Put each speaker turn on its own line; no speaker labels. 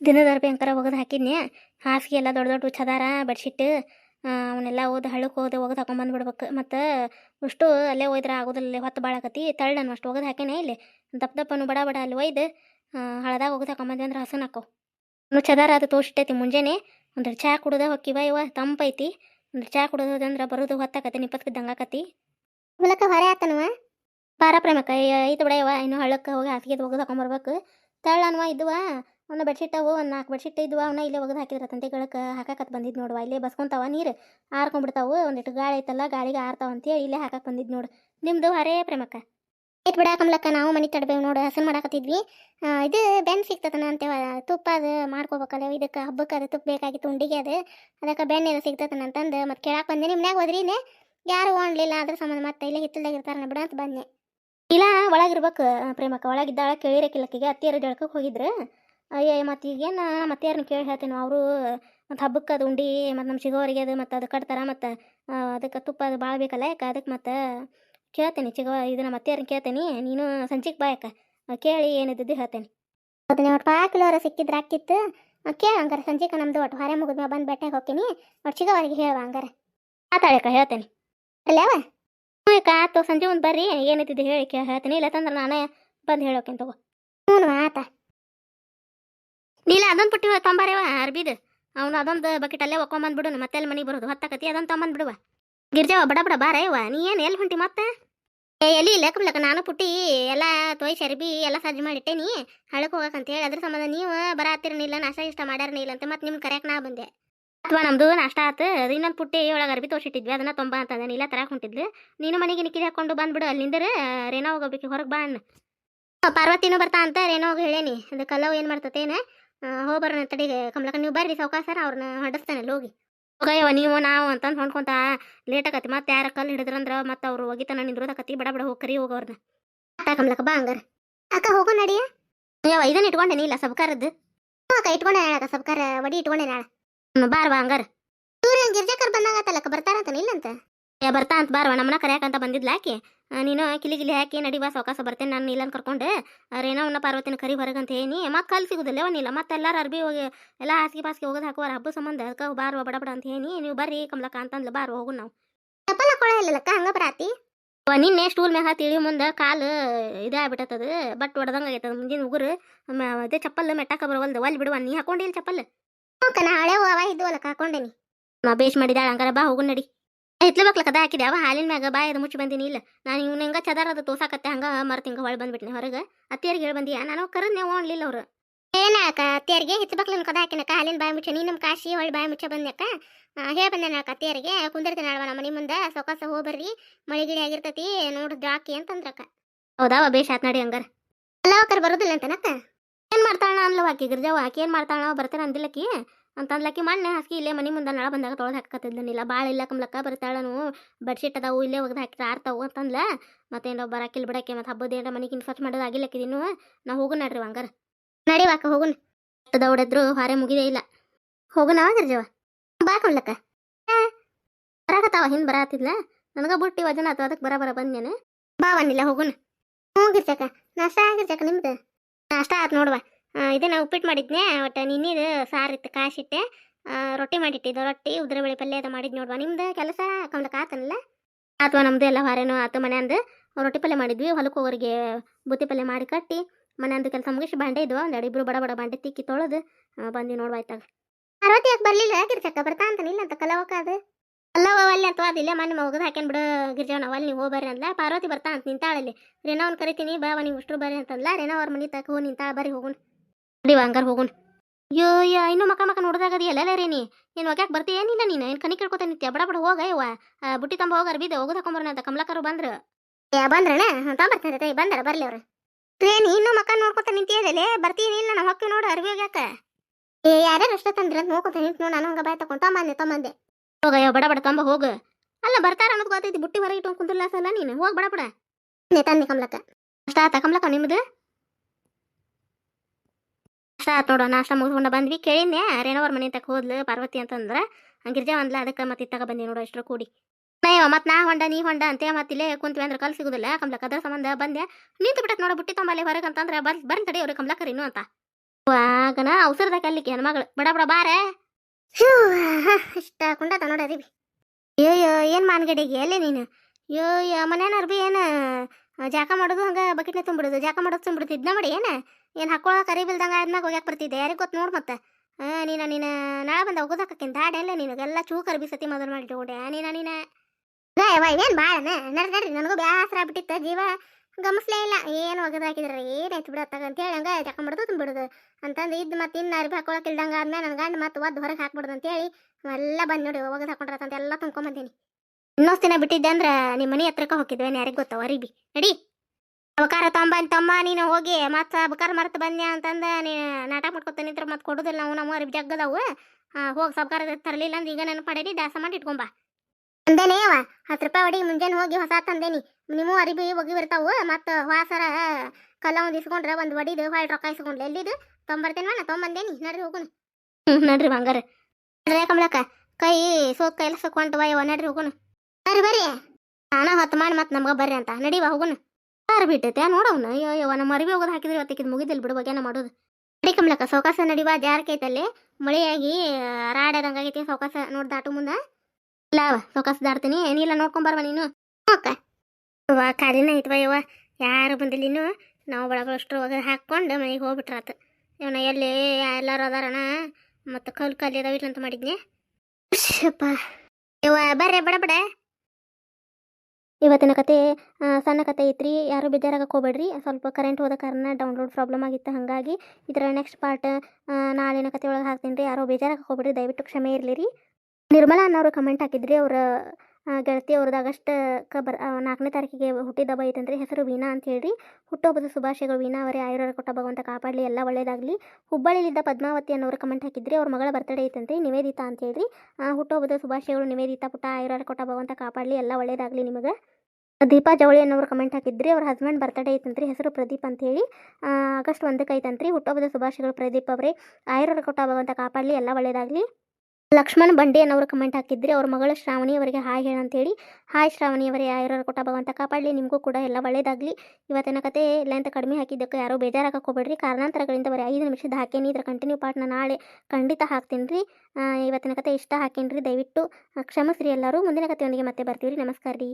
ದಿನದ ಅರ್ಬಿ ಒಗೆದು ಹಾಕಿದ್ನಿ. ಹಾಸಿಗೆ ಎಲ್ಲ ದೊಡ್ಡ ದೊಡ್ಡ ಚದಾರ ಬೆಡ್ಶೀಟ್ ಅವನ್ನೆಲ್ಲ ಓದಿ ಹಳ್ಳಕ್ಕೆ ಹೋದ ಒಗೆದು ಹಾಕೊಂಡ್ ಬಿಡ್ಬೇಕು ಮತ್ತು ಅಷ್ಟು ಅಲ್ಲೇ ಒಯ್ದ್ರೆ ಆಗೋದಿಲ್ಲ ಹೊತ್ತು ಭಾಳ ಆಕತಿ ತಳ್ಳ ನಾನು ಅಷ್ಟು ಒಗೆದು ಹಾಕೇನೆ ಇಲ್ಲಿ. ದಪ್ಪ ದಪ್ಪನು ಬಡ ಬಡ ಅಲ್ಲಿ ಒಯ್ದು ಹಳದಾಗ ಒಗದು ಹಾಕೊಂಬಂದ್ವಿ ಅಂದ್ರೆ ಹಸನ್ ಹಾಕೋ. ಇನ್ನು ಚದಾರ ಅದು ತೋರಿಸಿಟ್ಟೈತಿ ಮುಂಜಾನೆ. ಒಂದು ಚಹಾ ಕುಡ್ದ ಹೊಕ್ಕಿವ ಇವ ತಂಪೈತಿ ಒಂದು ಚಹಾ ಕುಡ್ದಂದ್ರೆ ಬರೋದು ಹೊತ್ತಾಕತಿ ನಿಪ್ಪತ್ಕಿದ್ದಂಗೆ ಆಕತಿ
ಮೂಲಕ ಹೊರೆ ಆತನವ
ಬಾರ ಪ್ರೇಮಕ್ಕ ಐದು ಬಿಡಯವ ಇನ್ನು ಹಳ್ಳಕ್ಕೆ ಹೋಗಿ ಹಾಸಿಗೆ ಒಗೆದು ಹಾಕೊಂಬರ್ಬೇಕು ಬರ್ಬೇಕು. ಅನ್ವ ಇದ್ವ. ಒಂದು ಬೆಡ್ಶೀಟ್ ಅವು, ಒಂದು ನಾಲ್ಕು ಬೆಡ್ಶೀಟ್ ಇದ್ವು ಅವನ್ನ ಇಲ್ಲೇ ಒಗೆದು ಹಾಕಿದ್ರ ತಂತೆಗಳಕ್ಕೆ ಹಾಕಕ್ಕೆ ಬಂದಿದ್ದು ನೋಡುವ ಇಲ್ಲೇ ಬಸ್ಕೊಂತಾವ, ನೀರು ಆರ್ಕೊಂಡ್ಬಿಡ್ತಾವು ಒಂದಿಟ್ಟು ಗಾಳಿ ಐತಲ್ಲ, ಗಾಳಿಗೆ ಆರ್ತಾವ ಅಂತೇಳಿ ಇಲ್ಲೇ ಹಾಕಕ್ಕೆ ಬಂದಿದ್ದು ನೋಡು. ನಿಮ್ಮದು ಹರೇ ಪ್ರೇಮಕ್ಕ.
ಎತ್ ಬಿಡ ಕಮಲಕ್ಕ, ನಾವು ಮನೆ ತಡಬೇವು ನೋಡು. ಹಸನ್ ಮಾಡಾಕತ್ತಿದ್ವಿ. ಇದು ಬೆನ್ ಸಿಗ್ತತನ ಅಂತೇವ. ತುಪ್ಪ ಅದು ಮಾಡ್ಕೋಬೇಕಲ್ಲ ಇದಕ್ಕೆ. ಹಬ್ಬಕ್ಕೆ ಅದು ತುಪ್ಪ ಬೇಕಾಗಿತ್ತು, ಉಂಡಿಗೆ ಅದು. ಅದಕ್ಕೆ ಬೆಣ್ಣೆ ಅದು ಸಿಗ್ತತನ ಅಂತಂದು ಮತ್ತೆ ಕೇಳಕ್ಕೆ ಬಂದೆ. ನಿಮ್ನ್ಯಾಗ ಹೋದ್ರಿನೆ? ಯಾರು ಓಣ್ಲಿಲ್ಲ ಅದ್ರ ಸಂಬಂಧ ಮತ್ತೆ ಇಲ್ಲೇ ಹಿತ್ತಲ್ದಾಗ ಇರ್ತಾರನ ಬಿಡ ಅಂತ ಬಂದೆ.
ಇಲ್ಲ ಒಳಗಿರ್ಬೇಕು ಪ್ರೇಮಕ್ಕ. ಒಳಗಿದ್ದಾಳ ಕೇಳಿರಕ್ಕಿಲ್ಲಕ್ಕಿಗೆ ಅತ್ತಿಯರ ಜಳಕಕ್ಕೆ ಹೋಗಿದ್ರು. ಅಯ್ಯ ಮತ್ತು ಈಗೇನು ಮತ್ತೆಯಾರನ್ನ ಕೇಳಿ ಹೇಳ್ತೀನಿ ಅವರು ಮತ್ತು ಹಬ್ಬಕ್ಕೆ ಅದು ಉಂಡಿ ಮತ್ತು ನಮ್ಮ ಚಿಗವರಿಗೆ ಅದು ಮತ್ತು ಅದು ಕಟ್ತಾರೆ ಮತ್ತು ಅದಕ್ಕೆ ತುಪ್ಪ ಅದು ಭಾಳ ಬೇಕಲ್ಲ ಯಾಕೆ? ಅದಕ್ಕೆ ಮತ್ತು ಕೇಳ್ತೇನೆ ಚಿಗವ ಇದನ್ನ ಮತ್ತೆಯಾರನ್ನ ಕೇಳ್ತೇನೆ? ನೀನು ಸಂಜೆಗೆ ಬಾ ಯಾಕ? ಕೇಳಿ ಏನಿದ್ದು ಹೇಳ್ತೇನೆ.
ಅದನ್ನ ಒಟ್ಟು ಪಾವು ಕಿಲೋರ ಸಿಕ್ಕಿದ್ರೆ ಹಾಕಿತ್ತು. ಕೇಳ ಹಂಗಾರೆ ಸಂಜೆಕ ನಮ್ದು ಒಟ್ಟು. ಹೊರೆ ಮುಗಿದ್ಮೇಲೆ ಬಂದು ಬೆಟ್ಟೆಗೆ ಹೋಗ್ತೀನಿ ಒಟ್ಟು ಚಿಗವರಿಗೆ ಹೇಳುವ ಹಂಗಾರೆ.
ಆತಾಳಕ್ಕ ಹೇಳ್ತೇನೆ.
ಅಲ್ಲೇ
ಹ್ಞೂ ಆತು ಸಂಜೆ ಒಂದು ಬರ್ರಿ. ಏನೈತಿದ್ದು ಹೇಳಿ ಕೇಳಿ ಹೇಳ್ತೀನಿ. ಇಲ್ಲ ತಂದ್ರೆ ನಾನೇ ಬಂದು ಹೇಳೋಕೆ ತಗೋ.
ಹ್ಞೂ ಆತ
ನೀಲ, ಅದೊಂದು ಪುಟ್ಟಿ ತೊಂಬಾರೇವ ಅರ್ಬಿದು. ಅವನು ಅದೊಂದು ಬಕೆಟ್ ಅಲ್ಲೇ ಒಕ್ಕೊಂಬಂದ್ಬಿಡು ಮತ್ತೆ ಅಲ್ಲಿ ಮನೆಗೆ ಬರೋದು. ಹೊತ್ತಾಕತಿ, ಅದೊಂದು ತೊಗೊಂಬಂದ್ಬಿಡುವ ಗಿರ್ಜಾವ, ಬಡ ಬಡ, ಬಾರ ಇವ ನೀ ಏನು ಎಲ್ಲಿ ಹೊಂಟಿ ಮತ್ತೆ? ಏ, ಎಲ್ಲಿ ಇಲ್ಲ ಕಮ್ಲಕ್ಕ ನಾನು ಪುಟ್ಟಿ, ಎಲ್ಲ ತೊಯ್ಸಿ ಅರ್ಬಿ ಎಲ್ಲ ಸಜ್ಜು ಮಾಡಿಟ್ಟೇನಿ ಹಳಕ್ಕೆ ಹೋಗಕ್ಕಂತ ಹೇಳಿ, ಅದ್ರ ಸಂಬಂಧ ನೀವು ಬರಾತಿರ್ನಿಲ್ಲ ನಾಷ್ಟ ಇಷ್ಟ ಮಾಡ್ಯಾರನಿಲ್ಲ ಅಂತ ಮತ್ತೆ ನಿಮ್ಗೆ ಕರೆಯಕ್ಕೆ ನಾ ಬಂದೆ. ಅಥವಾ ನಮ್ದು ನಾಷ್ಟ ಆತು, ಅದು ಇನ್ನೊಂದು ಪುಟ್ಟಿ ಒಳಗೆ ಅರ್ಬಿ ತೋರಿಸಿಟ್ಟಿದ್ವಿ, ಅದನ್ನ ತೊಂಬ ಅಂತಂದ ನೀಲ ತರಕ್ಕೆ ಹೊಂಟಿದ್ಲು. ನೀನು ಮನೆಗೆ ನಿಕ್ಕಿದ ಹಾಕೊಂಡು ಬಂದ್ಬಿಡು ಅಲ್ಲಿಂದ್ರ ರೇನೋ ಹೋಗಬೇಕು, ಹೊರಗೆ ಬಾ ಅಣ್ಣ. ಪಾರ್ವತಿನೂ ಬರ್ತಾ ಅಂತ ರೇನೋ ಹೋಗಿ ಹೇಳೇನಿ, ಅದು ಕಲ್ಲವು ಏನು ಮಾಡ್ತತೇನ? ಹೋಗಿ ಬರೋಣ ತಡಿ ಕಮಲಕ್ಕ, ನೀವು ಬರ್ರಿ ಸೌಕಾಸರ ಅವ್ರನ್ನ ಹೊಡಸ್ತಾನೆ ಅಲ್ಲಿ ಹೋಗಿ. ಹೋಗಯ್ಯವ ನೀವು, ನಾವು ಅಂತಂದು ಹೊಂಡ್ಕೊಂತ ಲೇಟ್ ಆಕತಿ ಮತ್ತೆ ಯಾರ ಕಲ್ಲು ಹಿಡಿದ್ರಂದ್ರ ಮತ್ತೆ ಅವ್ರು ಒಗಿತನ ನಿಂದ್ರೋದಕತಿ ಬಡ ಬಡ, ಹೋಗಿ ಕರಿ ಹೋಗೋರ್ನ.
ಅಕ್ಕ ಕಮಲಕ ಬಾ ಹಂಗಾರ. ಅಕ್ಕ, ಹೋಗು ನಡಿಯ
ಅಯ್ಯವ ಇದನ್ನ ಇಟ್ಕೊಂಡೇನಿ ಇಲ್ಲ ಸಬ್ಕಾರದ್ದು
ಅಕ್ಕ, ಇಟ್ಕೊಂಡೆ ನಾಳಕ್ಕ ಸಬ್ಕಾರ, ವಡಿ ಇಟ್ಕೊಂಡೆ ನಾಳೆ.
ಬಾರ್ ಬಾ ಹಂಗಾರ.
ಸೂರ್ಯ ಗಿರ್ಜಾಕರ್ ಬರ್ತಾರ ಇಲ್ಲ ಇಲ್ಲಂತ?
ಏ ಬರ್ತಾ ಅಂತ ಬಾರ ನಮ್ಮನ್ನ ಕರೆಯಾಕಂತ ಬಂದಿದ್ಲ ಆಕೆ. ನೀನು ಕಿಲಿ ಗಿಲಿ ಹಾಕಿ ನಡಿವಾ ಸಾವಕಾಸ ಬರ್ತೇನೆ ನಾನು ನೀಲನ್ ಕರ್ಕೊಂಡು. ರೇನವನ್ನ ಪಾರ್ವತಿನ ಕರಿ ಹೊರಗಂತ ಹೇನಿ ಮತ್ತೆ ಕಲ್ ಸಿಗುದಿಲ್ಲ ಅವನಿಲ್ಲ ಮತ್ತೆ ಎಲ್ಲಾರು ಅರ್ಬಿ ಹೋಗಿ ಎಲ್ಲ ಹಾಸಿಗೆ ಪಾಸಿಗೆ ಹೋಗೋದು ಹಾಕುವಾರ ಹಬ್ಬ ಸಂಬಂಧ ಅದಕ್ಕೆ ಬಾರುವ ಬಡ ಬಡ ಅಂತ ಹೇನಿ ನೀವು ಬರ್ರಿ ಕಮಲಕ್ಕ ಅಂತಂದ್ಲು ಬಾರ್ ಹೋಗು ನಾವು.
ಚಪ್ಪಲ ಕೊಳ ಇಲ್ಲಕ್ಕ ಹಂಗ ಬರಾತಿ
ನಿನ್ನೆ ಸ್ಟೂಲ್ ಮ್ಯಾಗ ತಿಳಿ ಮುಂದೆ ಕಾಲು ಇದಾಗ್ಬಿಟ್ಟದ ಬಟ್ ಹೊಡೆದಂಗೆ ಆಗೈತದ ಮುಂದಿನ ಉಗುರು ಅದೇ ಚಪ್ಪಲ್ ಮೆಟ್ಟಾಕ ಬರವಲ್ದು ಒಲ್ ಬಿಡುವ ನೀ ಹಾಕೊಂಡಿಲ್ಲ ಚಪ್ಪಲ್?
ಹಳೆ ಅವ ಇದ್ವಲ್ಲಕ್ಕ ಹಾಕೊಂಡೇನಿ.
ನಾ ಬೇಷ್ ಮಾಡಿದಾಳ ಹಂಗಾರ ಬಾ ಹೋಗು ನಡಿ. ಹಿತ್ಲು ಬಕ್ಲಕ್ಕ ಕದ ಹಾಕಿದೆ. ಅವ ಹಾಲಿನ ಮ್ಯಾಗ ಬಾ ಅದು ಮುಚ್ಚಿ ಬಂದಿನಿ. ಇಲ್ಲ, ನಾನು ಇವ್ನ ಹೆಂಗ ಅದು ತೋಸಾಕತ್ತೆ ಹಂಗ ಮರ್ತಿ ಹಿಂಗ ಹೊಳ್ ಬಂದ್ಬಿಟ್ನಿ ಹೊರಗೆ. ಅತ್ತಿಯರಿಗೆ ಹೇಳಿ ಬಂದಿಯಾ, ನಾನು ಕರದ್ ನೀವು ಓಣ್ಲಿಲ್ಲ ಅವ್ರು.
ಏನ ಅಕ್ಕ, ಅತ್ತಿಯರಿಗೆ ಹಿತ್ ಬಕ್ಲನ್ ಕದ ಹಾಕಿನಕ್ಕ, ಹಾಲಿನ ಬಾಯಿ ಮುಚ್ಚ ನೀ ನಮ್ಮ ಕಾಶಿ ಹೊಳ್ ಬಾಯಿ ಮುಚ್ಚ ಬಂದ್ಯಾಕ ಹೇಳಿ ಬಂದೆ ನಾಕ ಅತ್ತಿಯರಿಗೆ ಕುಂದಿರ್ತೀನಿ ಅಲ್ವ ನಮ್ಮ ಮನೆ ಮುಂದೆ, ಸೊಕಾಸ ಹೋಗ್ಬರ್ರಿ, ಮಳೆ ಆಗಿರ್ತೈತಿ, ನೋಡು ಜಾಕಿ ಅಂತಂದ್ರಕ್ಕ
ಹೌದಾವ ಬೇಷ್ ಆತ್ ನಡಿ ಹಂಗಾರ.
ಅಲ್ಲವಕ್ಕರ್ ಬರೋದಿಲ್ಲ ಅಂತನಕ್ಕ
ಏನ್ ಮಾಡ್ತಾಳ ಅನ್ಲವಾಕಿ ಗಿರ್ಜಾವ ಆಕಿ, ಏನ್ ಮಾಡ್ತಾಳ ಬರ್ತೇನೆ ಅಂದಿಲ್ಲಕಿ? ಅಂತಂದ್ಲಕ್ಕಿ ಮಣ್ಣೆ ಹಾಸಿಗೆ ಇಲ್ಲೇ ಮನೆ ಮುಂದೆ ನಳ ಬಂದಾಗ ತೊಳೆದು ಹಾಕತ್ತಿದ್ದನಿಲ್ಲ ಭಾಳ ಇಲ್ಲ ಕಮ್ಲಕ್ಕ ಬರ್ತಾಳನು. ಬೆಡ್ಶೀಟ್ ಅದಾವು, ಇಲ್ಲೇ ಒಗ್ದು ಹಾಕಿ ಆರ್ತಾವು ಅಂತಂದ್ಲ ಮತ್ತೇನೋ ಬರಾಕಿಲ್ ಬಿಡಕ್ಕೆ, ಮತ್ತು ಹಬ್ಬದ ಏನೋ ಮನೆಗಿನ ಸ್ವಚ್ಛ ಮಾಡೋದು ಆಗಿಲ್ಲಕ್ಕಿ ಇನ್ನು ನಾ ಹೋಗು ನಡ್ರಿ ಹಂಗಾರ.
ನಡಿವಾಕ ಹೋಗುನ್.
ದೌಡಿದ್ರು ಹಾರೆ ಮುಗಿದೇ ಇಲ್ಲ. ಹೋಗುನ ಗಿರ್ಜವ
ಬಾ ಕಮ್ಲಕ್ಕ
ಬರಾಕತ್ತಾವ, ಹಿಂದೆ ಬರಾತಿದ್ಲ ನನಗೆ ಬುಟ್ಟಿ, ವಜನ ಆತು ಅದಕ್ಕೆ ಬರ ಬರ ಬಂದೇನೆ
ಬಾ ಬನ್ನಿಲ್ಲ ಹೋಗುನ್. ಹ್ಞೂ ಗಿರ್ಜಕ್ಕ ನಾಷ್ಟ ಆಗಿರ್ಜಕ್ಕ ನಿಮ್ದು?
ನಾಷ್ಟ ಆತ್ ನೋಡುವ. ಇದನ್ನ ಉಪ್ಪಿಟ್ಟು ಮಾಡಿದ್ನೆ ಒಟ್ಟು ನಿನ್ನಿದು ಸಾರಿತ್ತು ಆ, ರೊಟ್ಟಿ ಮಾಡಿಟ್ಟಿದ್ದು ರೊಟ್ಟಿ ಉದ್ರಬೇಳೆ ಪಲ್ಯ ಅದು ಮಾಡಿದ್ ನೋಡುವ. ನಿಮ್ದು ಕೆಲಸ ಕಮ್ಲಕ್ಕ ಆತನಲ್ಲ? ಅಥವಾ ನಮ್ಮದು ಎಲ್ಲ ಹೊರೇನು ಆತು ಮನೆಯಂದು. ರೊಟ್ಟಿ ಪಲ್ಯ ಮಾಡಿದ್ವಿ ಹೊಲಕ್ಕೆ ಹೋಗೋರಿಗೆ ಬುತ್ತಿ ಪಲ್ಯ ಮಾಡಿ ಕಟ್ಟಿ ಮನೆಯಂದು ಕೆಲಸ ಮುಗಿಸಿ ಬಾಂಡೆ ಇದ್ವು ಒಂದೆರಡು ಇಬ್ರು ಬಡ ಬಡ ಬಾಂಡೆ ತಿಕ್ಕಿ ತೊಳೆದು ಬಂದಿ ನೋಡುವ ಆಯ್ತಾಗ
ಪಾರ್ವತಿ ಯಾಕೆ ಬರ್ಲಿಲ್ಲ? ಗಿರ್ಜಕ್ಕ ಬರ್ತಾ ಅಂತಾನೆ ಇಲ್ಲ ಅಂತ ಕಲವಕ್ಕ ಅದು.
ಅಲ್ಲವ ಅಲ್ಲಿ ಅಂತ ಅದಿಲ್ಲ ಮನೆ ಮಗದು ಹಾಕ್ಯಾನ್ ಬಿಡು ಗಿರ್ಜವನ ಅಲ್ಲಿ ನೀವು ಹೋಗ್ಬರ್ರಿ ಅಂದ್ಲ. ಪಾರ್ವತಿ ಬರ್ತಾ ಅಂತ ನಿಂತಾಳಲ್ಲಿ. ರೇನವನ್ ಕರಿತೀನಿ ಬಾವ ನೀವು ಉಷ್ಟ್ರು ಬರ್ರಿ ಅಂತಂದ್ಲ. ರೇನೋ ಅವ್ರ ಮನೆ ತಕ ಹೋಗಿ ನಿಂತಾಳ ಬರ್ರಿ ಹೋಗುನ್. ನಡಿವ ಹಂಗಾರ ಹೋಗುನ್ ಅಯ್ಯೋ ಅಯ್ಯ ಇನ್ನೂ ಮಕ್ಕ ಮಕ್ಕ ನೋಡ್ದಾಗದಿ ಎಲ್ಲ ನೀ. ನೀನು ಒಗ್ಯಾಕ ಬರ್ತಿ ಏನಿಲ್ಲ ನೀನು. ಏನು ಕನಿ ಕೇಳ್ಕೊತ ನಿತ್ಯ? ಬಡ ಬಡ ಹೋಗ ಆ, ಬುಟ್ಟಿ ತಂಬ ಹೋಗಾರ ಅರ್ಬಿದ್ದೆ ಹೋಗು ಹಾಕೊಂಬರೋಣ ಅಂತ ಕಮಲಾಕರು ಬಂದ್ರು.
ಯಾ ಬಂದ್ರಣ? ತಾ ಬರ್ತಾರೆ ಬಂದ್ರ ಬರ್ಲಿ ಅವ್ರು. ಏನ್ ಇನ್ನು ಮಕ್ಕ ನೋಡ್ಕೊತ ನಿಂತಿಯಲ್ಲೇ ಬರ್ತೀನಿ ಇಲ್ಲ ನಮ್ಮ ಹೊಕ್ಕಿ ನೋಡು ಅರ್ವಿ ಹೋಗ್ಯಾಕ. ಏ ಯಾರ್ಯಾರು ಅಷ್ಟೇ ತಂದ್ರ ನೋಡ್ಕೊತ ನಿಂತು ನೋಡು ನಾನು ಹಂಗ ಬಾಯ್ ತಕೊಂಡ್ ತಮ್ಮಂದೆ ತಮ್ಮಂದೆ
ಹೋಗ ಅಯ್ಯೋ ಬಡ ಬಡ ತಂಬ ಹೋಗು. ಅಲ್ಲ ಬರ್ತಾರ ಅನ್ನೋದು ಗೊತ್ತೈತಿ. ಬುಟ್ಟಿ ಹೊರಗೆ ಇಟ್ಕೊಂಡು ಕುಂದಿರ್ಲ ಸಲ ನೀನು. ಹೋಗಿ ಬಡ ಬಡ.
ನೇ ತಂದೆ ಕಮಲಕ್ಕ.
ಅಷ್ಟ ಆತ ಕಮಲಕ್ಕ ನಿಮ್ದು? ಅಷ್ಟ ಆತ್ ನೋಡು, ನಾಷ್ಟ ಮುಗಿಸ್ಕೊಂಡು ಬಂದ್ವಿ. ಕೇಳಿದ್ನೆ ರೇಣವ್ರ ಮನೆ ತಕ್ಕ ಹೋದ್ಲು ಪಾರ್ವತಿ ಅಂತಂದ್ರ ಗಿರ್ಜಾ ಒಂದ್ಲ ಅದಕ್ಕೆ ಮತ್ತೆ ಇತ್ತಾಗ ಬಂದಿ ನೋಡು ಅಷ್ಟರ ಕೂಡಿ. ನಯ್ಯವ ಮತ್ತೆ ನಾ ಹೊಂಡ, ನೀ ಹೊಂಡ ಅಂತ ಮತ್ತೆ ಇಲ್ಲೇ ಕುಂತ್ವಿ ಅಂದ್ರೆ ಕಲ್ ಸಿಗುದಿಲ್ಲ, ಕಮಲಕ್ಕ ಅದ್ರ ಸಂಬಂಧ, ಬಂದೆ. ನಿಂತು ಬಿಟ್ಟತ್ ನೋಡು, ಬುಟ್ಟಿ ತಂಬಲ್ಲಿ ಹೊರಗೆ ಅಂತಂದ್ರೆ, ಬರ್ ಬರ್ರಿ ತಡಿ ಅವ್ರಿಗೆ ಕಮಲಕ್ಕರ್ ಇನ್ನು ಅಂತ. ಆಗನ ಅವಸರದ ಕಲ್ಲಿಕ್ಕೆ ಹೆಣ್ಮಗಳು, ಬಡ ಬಡ ಬಾರೆ.
ಇಷ್ಟ ಕುಂಡತ ನೋಡ ರೀ
ಅಯ್ಯೋ ಏನು ಮಾನ್ಗಡಿಗೆ ಎಲ್ಲಿ ನೀನು? ಅಯ್ಯೋ ಮನೇನ ಅರ್ಬಿ ಏನು, ಜಾಕ ಮಾಡೋದು ಹಂಗೆ ಬಕೆಟ್ನೇ ತುಂಬಿಡೋದು ಜಾಕ ಮಾಡೋದು ತುಂಬಿಡೋದು ಇದನ್ನ ಮಾಡಿ ಏನು? ಏನು ಹಾಕೊಳ್ಳೋಕೆ ಅರಿಬಿಲ್ದಂಗೆ ಆದ್ಮ್ಯಾಗ ಹೋಗ್ಯಾಕ ಬರ್ತಿದ್ದೆ. ಯಾರಿಗೆ ಗೊತ್ತು ನೋಡು ಮತ್ತೆ. ಹಾಂ ನೀನು ನೀನು, ನಾಳೆ ಬಂದ ಹೋಗೋದಕ್ಕಿಂತ ದಾಡೆಲ್ಲ ನಿನಗೆಲ್ಲ ಚೂ ಕರ್ಬಿ ಸತಿ ಮೊದಲು ಮಾಡಿ ನೀನು ನೀನು. ನೀನು
ಏನು ಬಾಳನ ನಡ್ರಿ ನಡ್ರಿ. ನನಗೂ ಬೇಸರ ಆಗ್ಬಿಟ್ಟಿತ್ತು. ಜೀವ ಗಮಸ್ಲೇ ಇಲ್ಲ. ಏನು ಒಗದು ಹಾಕಿದ್ರೆ? ಏನಾಯ್ತು ಬಿಡತ್ತಾಗ ಅಂತೇಳಿ ಹಂಗೆ ಜಾಕ ತುಂಬಿಡ್ದು. ಅಂತಂದು ಇದ್ದು ಮತ್ತೆ ಇನ್ನು ಅರ್ಬಿ ಹಾಕೊಳಕ್ಕೆ ಇಲ್ದಂಗೆ ಆದ್ಮೇಲೆ ನನ್ನ ಗಂಡ ಮತ್ತೆ ಒದ್ದು ಹೊರಗೆ ಹಾಕ್ಬಿಡ್ದು ಅಂತೇಳಿ ಎಲ್ಲ ಬಂದು ನೋಡಿ ಒಗದು ಅಂತ ಎಲ್ಲ ತುಂಬ್ಕೊಂಬಂದೀನಿ
ಇನ್ನೊಂದು ದಿನ ಬಿಟ್ಟಿದ್ದೆ ಅಂದ್ರೆ ನಿಮ್ಮ ಮನೆ ಹತ್ರಕ್ಕೆ ಹೋಗಿದ್ವಿ ಯಾರಿಗೆ ಗೊತ್ತವ? ಅರಿಬಿ. ನಡಿ. ಅವಕಾರ ತೊಂಬಂದ್ ತಮ್ಮ ನೀನು ಹೋಗಿ ಮತ್ತೆ ಅಬಕಾರ ಮರ್ತು ಬಂದ್ಯಾ ಅಂತಂದ ನೀ ನಾಟಕ ಮಾಡ್ಕೊತ ನಿಂತ್ರ ಮತ್ತೆ ಕೊಡೋದಿಲ್ಲ ನಾವು ನಮ್ಮ ಅರಿಬಿ ಜಗ್ಗದವು. ಹೋಗಿ ಸಬ್ಕಾರ ತರಲಿಲ್ಲ ಅಂದ್ರೆ ಈಗ ನನ್ನ ಮಾಡೀನಿ ದಾಸ ಮಾಡಿ ಇಟ್ಕೊಂಬ.
ಅಂದೇನೇ ಅವ, ಹತ್ತು ರೂಪಾಯಿ ಹೊಡಿ ಮುಂಜಾನೆ ಹೋಗಿ ಹೊಸ ತಂದೇನಿ. ನಿಮ್ಮ ಅರಿಬಿ ಒಗಿ ಬರ್ತಾವು ಮತ್ತು ಹೊಸರ ಕಲ್ಲ ಒಂದು ಇಸ್ಕೊಂಡ್ರೆ ಒಂದು ಒಡಿದು ಹೊಳ್ ರೊಕ್ಕ ಇಸ್ಕೊಂಡ್ಲೆ, ಎಲ್ಲಿದು? ತೊಂಬರ್ತೇನೆ ನಾ ತೊಂಬಂದೇನಿ, ನಡ್ರಿ
ಹೋಗುನು. ನಡ್ರಿ ಬಂಗಾರ. ನಡ್ರಿ ಕಮಲಕ್ಕ, ಕೈ ಸೋತ್ ಕೈ ಎಲ್ಲ ಸಕ್ಕೊಂಟವ ನಡ್ರಿ ಹೋಗೋಣ
ಬರ್ರಿ ಬರ್ರಿ.
ನಾನು ಹೊತ್ತು ಮಾಡಿ ಮತ್ತೆ ನಮ್ಗೆ ಬರ್ರಿ ಅಂತ ನಡೀವ ಹೋಗೋಣ ಯಾರು ಬಿಟ್ಟೈತೆ. ನೋಡವ್ನ ಅಯ್ಯೋ ಯವ್ವ ನಮ್ಮ ಅರಿವಿ ಹೋಗೋದು ಹಾಕಿದ್ರೆ ಇವತ್ತಿಕ್ಕಿದ್ ಮುಗಿದಿಲ್ಲ ಬಿಡು ಬಗ್ಗೆನ ಮಾಡೋದು. ನಡಿ ಕಮಲಕ್ಕ, ಸೌಕಾಸ ನಡಿವ ಜಾರಕೈತಲ್ಲಿ ಮಳೆಯಾಗಿ ರಾಡದಂಗಾಗೈತಿ ಸೌಕಾಸ ನೋಡಿ ದಾಟು ಮುಂದೆ. ಇಲ್ಲ ಸೌಕಾಸ ದಾಡ್ತೀನಿ ಏನಿಲ್ಲ ನೋಡ್ಕೊಂಬರ್ವ ನೀನು.
ಓಕೆ
ಅವ್ವ ಖಾಲಿನ ಐತವ, ಯವ್ವ. ಯಾರು ಬಂದಿಲ್ಲ ಇನ್ನು. ನಾವು ಬಳಗಳಷ್ಟು ಒಗದು ಹಾಕ್ಕೊಂಡು ಮನೆಗೆ ಹೋಗ್ಬಿಟ್ರಾತು. ಇವನ ಎಲ್ಲಿ, ಎಲ್ಲರೂ ಅದಾರಣ? ಮತ್ತು ಕಲ್ ಕಲ್ಲಿ ಅದಾವ ಅಂತ ಮಾಡಿದ್ನಿ. ಯವ್ವ, ಬರ್ರಿ, ಬಡ ಬಡ. ಇವತ್ತಿನ ಕತೆ ಸಣ್ಣ ಕತೆ ಐತ್ರಿ. ಯಾರು ಬೇಜಾರಾಗಕ್ಕೆ ಹೋಗ್ಬೇಡ್ರಿ. ಸ್ವಲ್ಪ ಕರೆಂಟ್ ಹೋದ ಕಾರಣ ಡೌನ್ಲೋಡ್ ಪ್ರಾಬ್ಲಮ್ ಆಗಿತ್ತು. ಹಾಗಾಗಿ ಇದರ ನೆಕ್ಸ್ಟ್ ಪಾರ್ಟ್ ನಾಳಿನ ಕತೆ ಒಳಗೆ ಹಾಕ್ತೀನಿ ರೀ. ಯಾರೋ ಬೇಜಾರಾಗಕ್ಕೆ ಹೋಗ್ಬೇಡ್ರಿ. ದಯವಿಟ್ಟು ಕ್ಷಮೆ ಇರಲಿ ರೀ. ನಿರ್ಮಲಾ ಅನ್ನೋರು ಕಮೆಂಟ್ ಹಾಕಿದ್ರಿ. ಅವರ ಗೆಳತಿ ಅವ್ರದ್ದು ಆಗಸ್ಟ್ ಬರ್ ನಾಲ್ಕನೇ ತಾರೀಕಿಗೆ ಹುಟ್ಟಿದಬ್ಬ ಐತಂದ್ರೆ ಹೆಸರು ವೀಣಾ ಅಂತ ಹೇಳಿ ಹುಟ್ಟುಹಬ್ಬದ ಶುಭಾಶಯಗಳು ವೀಣಾ ಅವರೇ. ಆಯುರ್ವೇದ ಕೊಟ್ಟ ಭಗವಂತ ಕಾಪಾಡಲಿ ಎಲ್ಲ ಒಳ್ಳೆಯದಾಗಲಿ ಹುಬ್ಬಳ್ಳಿಲಿದ್ದ ಪದ್ಮಾವತಿ ಅನ್ನೋರು ಕಮೆಂಟ್ ಹಾಕಿದ್ರಿ ಅವ್ರ ಮಗಳ ಬರ್ತಡೇ ಐತಂತ್ರಿ ನಿವೇದಿತಾ ಅಂತ ಹೇಳಿ ಆ, ಹುಟ್ಟುಹಬ್ಬದ ಶುಭಾಶಯಗಳು ನಿವೇದಿತಾ ಪುಟ್ಟ ಆಯುರ್ವೇದ ಕೊಟ್ಟ ಭಗವಂತ ಕಾಪಾಡಲಿ ಎಲ್ಲ ಒಳ್ಳೇದಾಗಲಿ ನಿಮಗೆ. ದೀಪಾ ಜವಳಿ ಅನ್ನೋರು ಕಮೆಂಟ್ ಹಾಕಿದ್ರಿ ಅವ್ರ ಹಸ್ಬೆಂಡ್ ಬರ್ತಡೇ ಐತಂತ್ರಿ ಹೆಸರು ಪ್ರದೀಪ್ ಅಂತ ಹೇಳಿ. ಆಗಸ್ಟ್ ಒಂದಕ್ಕೆ ಐತಂತ್ರಿ ಹುಟ್ಟುಹಬ್ಬದ ಶುಭಾಶಯಗಳು ಪ್ರದೀಪ್ ಅವರೇ. ಆಯುರ್ವೇದ ಕೊಟ್ಟ ಭಗವಂತ ಕಾಪಾಡಲಿ ಎಲ್ಲ ಒಳ್ಳೇದಾಗಲಿ. ಲಕ್ಷ್ಮಣ್ ಬಂಡೆ ಅನ್ನೋರು ಕಮೆಂಟ್ ಹಾಕಿದ್ರಿ, ಅವ್ರ ಮಗಳು ಶ್ರಾವಣಿ ಅವರಿಗೆ ಹಾಯ್ ಹೇಳ ಅಂತೇಳಿ. ಹಾಯ್ ಶ್ರಾವಣಿ ಅವರೇ ಯಾರ್ಯಾರು ಕೊಟ್ಟ ಭಗವಂತ ಕಾಪಾಡಲಿ, ನಿಮಗೂ ಕೂಡ ಎಲ್ಲ ಒಳ್ಳೇದಾಗಲಿ. ಇವತ್ತಿನ ಕತೆ ಲೆಂತ್ ಕಡಿಮೆ ಹಾಕಿದ್ದಕ್ಕೆ ಯಾರೋ ಬೇಜಾರು ಹಾಕೋಬೇಡ್ರಿ ಕಾರಣಾಂತರಗಳಿಂದ ಬರೀ ಐದು ನಿಮಿಷದ ಹಾಕೇನಿ ಇದ್ರ ಕಂಟಿನ್ಯೂ ಪಾರ್ಟ್ನ ನಾಳೆ ಖಂಡಿತ ಹಾಕ್ತೀನಿ ಇವತ್ತಿನ ಕತೆ ಇಷ್ಟ ಹಾಕೇನ್ರಿ, ದಯವಿಟ್ಟು ಕ್ಷಮಿಸ್ರಿ ಎಲ್ಲರೂ. ಮುಂದಿನ ಕತೆಯೊಂದಿಗೆ ಮತ್ತೆ ಬರ್ತೀವಿ ರೀ ನಮಸ್ಕಾರ ರೀ